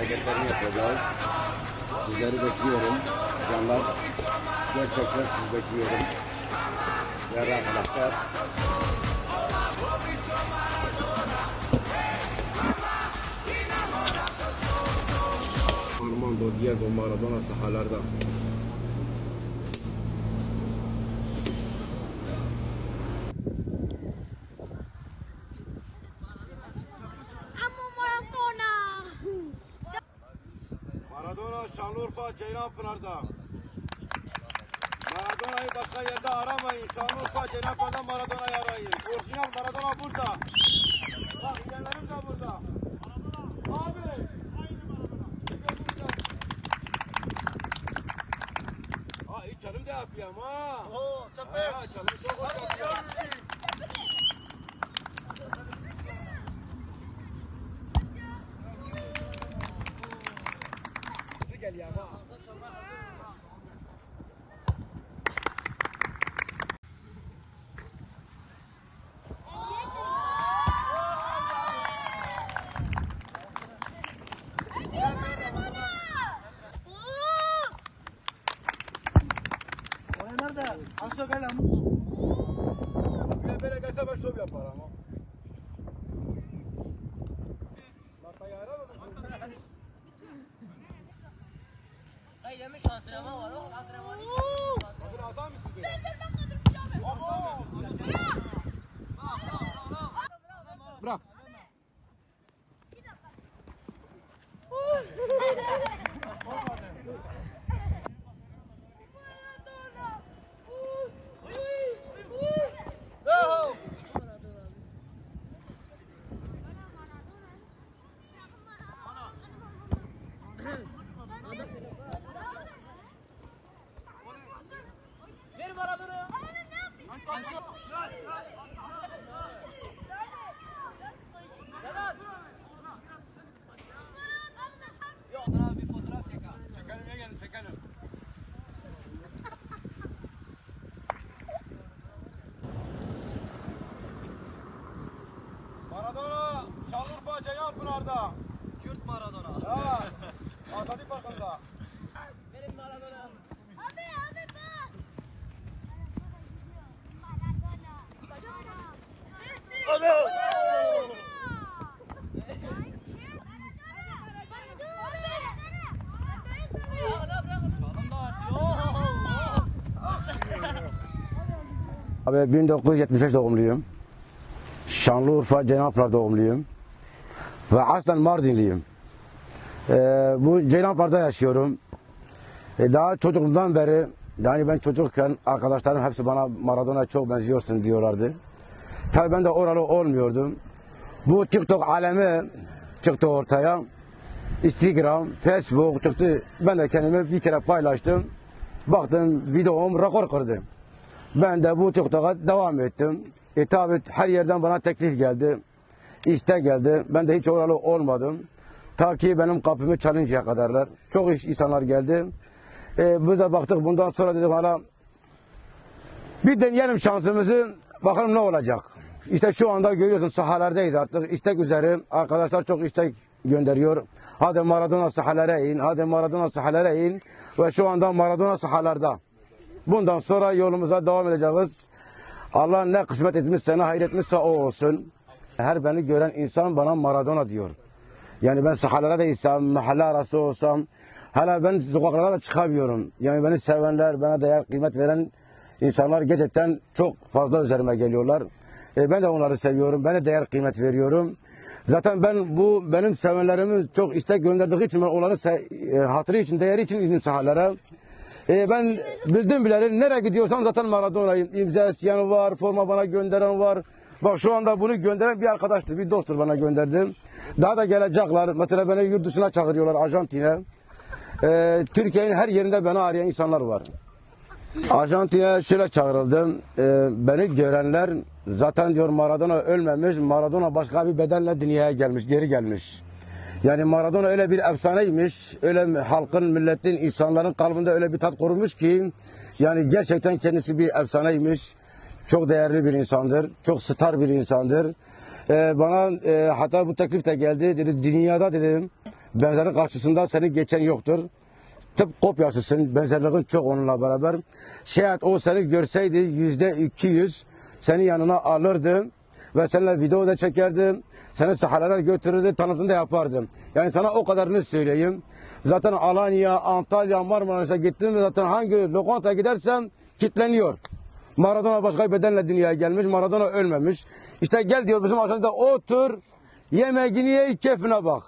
hareketlerini yapacağız. Sizleri bekliyorum. Canlar gerçekten siz bekliyorum. Değerli arkadaşlar. Armando Diego Maradona sahalarda. Amo Maradona. Maradona Şanlıurfa Ceylanpınar'da. Maradona'yı başka yerde aramayın. Şanlıurfa Ceylanpınar'da Maradona'yı arayın. Orijinal Maradona burada. Bak yeğenlerim de burada. Abi. Ha iyi canım da yapıyorum ha. Oo, çok Ha, canım çok hoş yapıyor. Hızlı gel ya ha. Oraya nerede? Asya gel ama. Bir böyle gelse ben şov yapar ama. Masayı arar mı? Ay yemiş antrenman var oğlum antrenman. Kadın adam Ceylanpınar'da. Kürt Maradona. Ha. Azadi Parkı'nda. Verin Maradona. Abi abi bas. Maradona. Messi. Da atıyor. Abi 1975 doğumluyum. Şanlıurfa Ceylanpınar doğumluyum. Ve aslen Mardinliyim. Ee, bu Ceylanpınar'da yaşıyorum. Ee, daha çocukluğumdan beri yani ben çocukken arkadaşlarım hepsi bana Maradona çok benziyorsun diyorlardı. Tabii ben de oralı olmuyordum. Bu TikTok alemi çıktı ortaya. Instagram, Facebook çıktı. Ben de kendimi bir kere paylaştım. Baktım videom rekor kırdı. Ben de bu TikTok'a devam ettim. E tabi her yerden bana teklif geldi. İşte geldi. Ben de hiç oralı olmadım. Ta ki benim kapımı çalıncaya kadarlar. Çok iş insanlar geldi. E, biz de baktık bundan sonra dedim hala bir deneyelim şansımızı. Bakalım ne olacak. İşte şu anda görüyorsun sahalardayız artık. İstek üzere arkadaşlar çok istek gönderiyor. Hadi Maradona sahalara in. Hadi Maradona sahalara in. Ve şu anda Maradona sahalarda. Bundan sonra yolumuza devam edeceğiz. Allah ne kısmet etmişse ne hayretmişse o olsun. Her beni gören insan bana Maradona diyor. Yani ben sahalara da insam, mahalle arası olsam, hala ben sokaklara da çıkamıyorum. Yani beni sevenler, bana değer kıymet veren insanlar gerçekten çok fazla üzerime geliyorlar. E, ben de onları seviyorum, ben de değer kıymet veriyorum. Zaten ben bu benim sevenlerimi çok istek gönderdiği için ben onların se- e, hatırı için, değeri için indim sahalara. E, ben bildim bileli nereye gidiyorsam zaten Maradona'yım. İmza isteyen var, forma bana gönderen var. Bak şu anda bunu gönderen bir arkadaştır, bir dosttur bana gönderdi. Daha da gelecekler. Mesela beni yurt dışına çağırıyorlar Arjantin'e. E, Türkiye'nin her yerinde beni arayan insanlar var. Arjantin'e şöyle çağrıldım. E, beni görenler zaten diyor Maradona ölmemiş. Maradona başka bir bedenle dünyaya gelmiş, geri gelmiş. Yani Maradona öyle bir efsaneymiş. Öyle halkın, milletin, insanların kalbinde öyle bir tat kurmuş ki yani gerçekten kendisi bir efsaneymiş. Çok değerli bir insandır. Çok star bir insandır. Ee, bana e, hatta bu teklif de geldi. Dedi dünyada dedim Benzeri karşısında seni geçen yoktur. Tıp kopyasısın. Benzerliğin çok onunla beraber. Şayet o seni görseydi yüzde iki yüz seni yanına alırdı ve seninle video da çekerdi. Seni sahalara götürürdü, tanıtım da yapardı. Yani sana o kadarını söyleyeyim. Zaten Alanya, Antalya, Marmaris'e gittin ve zaten hangi lokantaya gidersen kitleniyor. Maradona başka bedenle dünyaya gelmiş. Maradona ölmemiş. İşte gel diyor bizim aşağıda otur. Yemeğini ye, keyfine bak.